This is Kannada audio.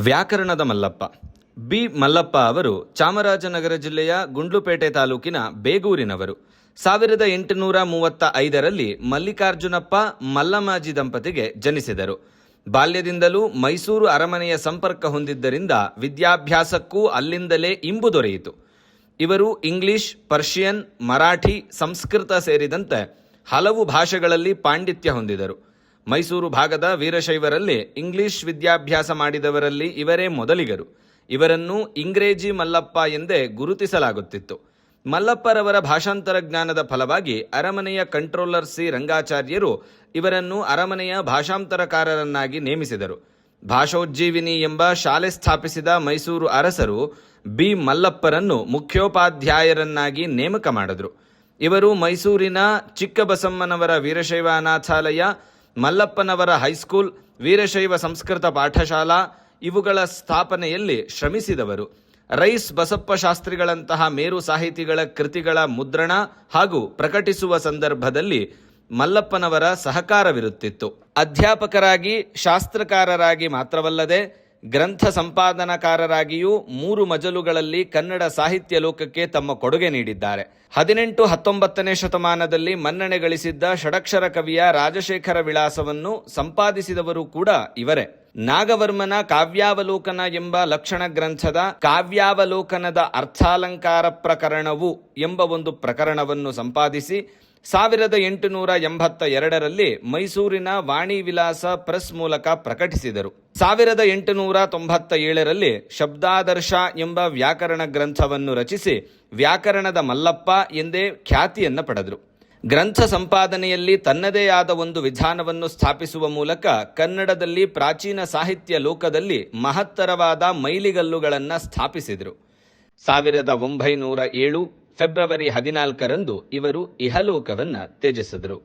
ವ್ಯಾಕರಣದ ಮಲ್ಲಪ್ಪ. ಬಿ. ಮಲ್ಲಪ್ಪ ಅವರು ಚಾಮರಾಜನಗರ ಜಿಲ್ಲೆಯ ಗುಂಡ್ಲುಪೇಟೆ ತಾಲೂಕಿನ ಬೇಗೂರಿನವರು. ಸಾವಿರದ ಎಂಟುನೂರ ಮೂವತ್ತ ಐದರಲ್ಲಿ ಮಲ್ಲಿಕಾರ್ಜುನಪ್ಪ ಮಲ್ಲಮಾಜಿ ದಂಪತಿಗೆ ಜನಿಸಿದರು. ಬಾಲ್ಯದಿಂದಲೂ ಮೈಸೂರು ಅರಮನೆಯ ಸಂಪರ್ಕ ಹೊಂದಿದ್ದರಿಂದ ವಿದ್ಯಾಭ್ಯಾಸಕ್ಕೂ ಅಲ್ಲಿಂದಲೇ ಇಂಬು ದೊರೆಯಿತು. ಇವರು ಇಂಗ್ಲಿಷ್, ಪರ್ಷಿಯನ್, ಮರಾಠಿ, ಸಂಸ್ಕೃತ ಸೇರಿದಂತೆ ಹಲವು ಭಾಷೆಗಳಲ್ಲಿ ಪಾಂಡಿತ್ಯ ಹೊಂದಿದರು. ಮೈಸೂರು ಭಾಗದ ವೀರಶೈವರಲ್ಲಿ ಇಂಗ್ಲಿಷ್ ವಿದ್ಯಾಭ್ಯಾಸ ಮಾಡಿದವರಲ್ಲಿ ಇವರೇ ಮೊದಲಿಗರು. ಇವರನ್ನು ಇಂಗ್ರೇಜಿ ಮಲ್ಲಪ್ಪ ಎಂದೇ ಗುರುತಿಸಲಾಗುತ್ತಿತ್ತು. ಮಲ್ಲಪ್ಪರವರ ಭಾಷಾಂತರ ಜ್ಞಾನದ ಫಲವಾಗಿ ಅರಮನೆಯ ಕಂಟ್ರೋಲರ್ ಸಿ. ರಂಗಾಚಾರ್ಯರು ಇವರನ್ನು ಅರಮನೆಯ ಭಾಷಾಂತರಕಾರರನ್ನಾಗಿ ನೇಮಿಸಿದರು. ಭಾಷೋಜ್ಜೀವಿನಿ ಎಂಬ ಶಾಲೆ ಸ್ಥಾಪಿಸಿದ ಮೈಸೂರು ಅರಸರು ಬಿ. ಮಲ್ಲಪ್ಪರನ್ನು ಮುಖ್ಯೋಪಾಧ್ಯಾಯರನ್ನಾಗಿ ನೇಮಕ ಮಾಡಿದರು. ಇವರು ಮೈಸೂರಿನ ಚಿಕ್ಕಬಸಮ್ಮನವರ ವೀರಶೈವ ಅನಾಥಾಲಯ ಮಲ್ಲಪ್ಪನವರ ಹೈಸ್ಕೂಲ್, ವೀರಶೈವ ಸಂಸ್ಕೃತ ಪಾಠಶಾಲಾ, ಇವುಗಳ ಸ್ಥಾಪನೆಯಲ್ಲಿ ಶ್ರಮಿಸಿದವರು. ರೈಸ್ ಬಸಪ್ಪ ಶಾಸ್ತ್ರಿಗಳಂತಹ ಮೇರು ಸಾಹಿತಿಗಳ ಕೃತಿಗಳ ಮುದ್ರಣ ಹಾಗೂ ಪ್ರಕಟಿಸುವ ಸಂದರ್ಭದಲ್ಲಿ ಮಲ್ಲಪ್ಪನವರ ಸಹಕಾರವಿರುತ್ತಿತ್ತು. ಅಧ್ಯಾಪಕರಾಗಿ, ಶಾಸ್ತ್ರಕಾರರಾಗಿ ಮಾತ್ರವಲ್ಲದೆ ಗ್ರಂಥ ಸಂಪಾದನಕಾರರಾಗಿಯೂ ಮೂರು ಮಜಲುಗಳಲ್ಲಿ ಕನ್ನಡ ಸಾಹಿತ್ಯ ಲೋಕಕ್ಕೆ ತಮ್ಮ ಕೊಡುಗೆ ನೀಡಿದ್ದಾರೆ. ಹದಿನೆಂಟು ಹತ್ತೊಂಬತ್ತನೇ ಶತಮಾನದಲ್ಲಿ ಮನ್ನಣೆ ಗಳಿಸಿದ್ದ ಷಡಕ್ಷರ ಕವಿಯ ರಾಜಶೇಖರ ವಿಳಾಸವನ್ನು ಸಂಪಾದಿಸಿದವರು ಕೂಡ ಇವರೇ. ನಾಗವರ್ಮನ ಕಾವ್ಯಾವಲೋಕನ ಎಂಬ ಲಕ್ಷಣ ಗ್ರಂಥದ ಕಾವ್ಯಾವಲೋಕನದ ಅರ್ಥಾಲಂಕಾರ ಪ್ರಕರಣವು ಎಂಬ ಒಂದು ಪ್ರಕರಣವನ್ನು ಸಂಪಾದಿಸಿ ಸಾವಿರದ ಎಂಟುನೂರ ಎಂಬತ್ತ ಎರಡರಲ್ಲಿ ಮೈಸೂರಿನ ವಾಣಿ ವಿಲಾಸ ಪ್ರೆಸ್ ಮೂಲಕ ಪ್ರಕಟಿಸಿದರು. ಸಾವಿರದ ಎಂಟುನೂರ ತೊಂಬತ್ತ ಏಳರಲ್ಲಿ ಶಬ್ದಾದರ್ಶ ಎಂಬ ವ್ಯಾಕರಣ ಗ್ರಂಥವನ್ನು ರಚಿಸಿ ವ್ಯಾಕರಣದ ಮಲ್ಲಪ್ಪ ಎಂದೇ ಖ್ಯಾತಿಯನ್ನು ಪಡೆದರು. ಗ್ರಂಥ ಸಂಪಾದನೆಯಲ್ಲಿ ತನ್ನದೇ ಆದ ಒಂದು ವಿಧಾನವನ್ನು ಸ್ಥಾಪಿಸುವ ಮೂಲಕ ಕನ್ನಡದಲ್ಲಿ ಪ್ರಾಚೀನ ಸಾಹಿತ್ಯ ಲೋಕದಲ್ಲಿ ಮಹತ್ತರವಾದ ಮೈಲಿಗಲ್ಲುಗಳನ್ನು ಸ್ಥಾಪಿಸಿದರು. ಸಾವಿರದ ಒಂಬೈನೂರ ಏಳು ಫೆಬ್ರವರಿ ಹದಿನಾಲ್ಕರಂದು ಇವರು ಇಹಲೋಕವನ್ನ ತ್ಯಜಿಸಿದರು.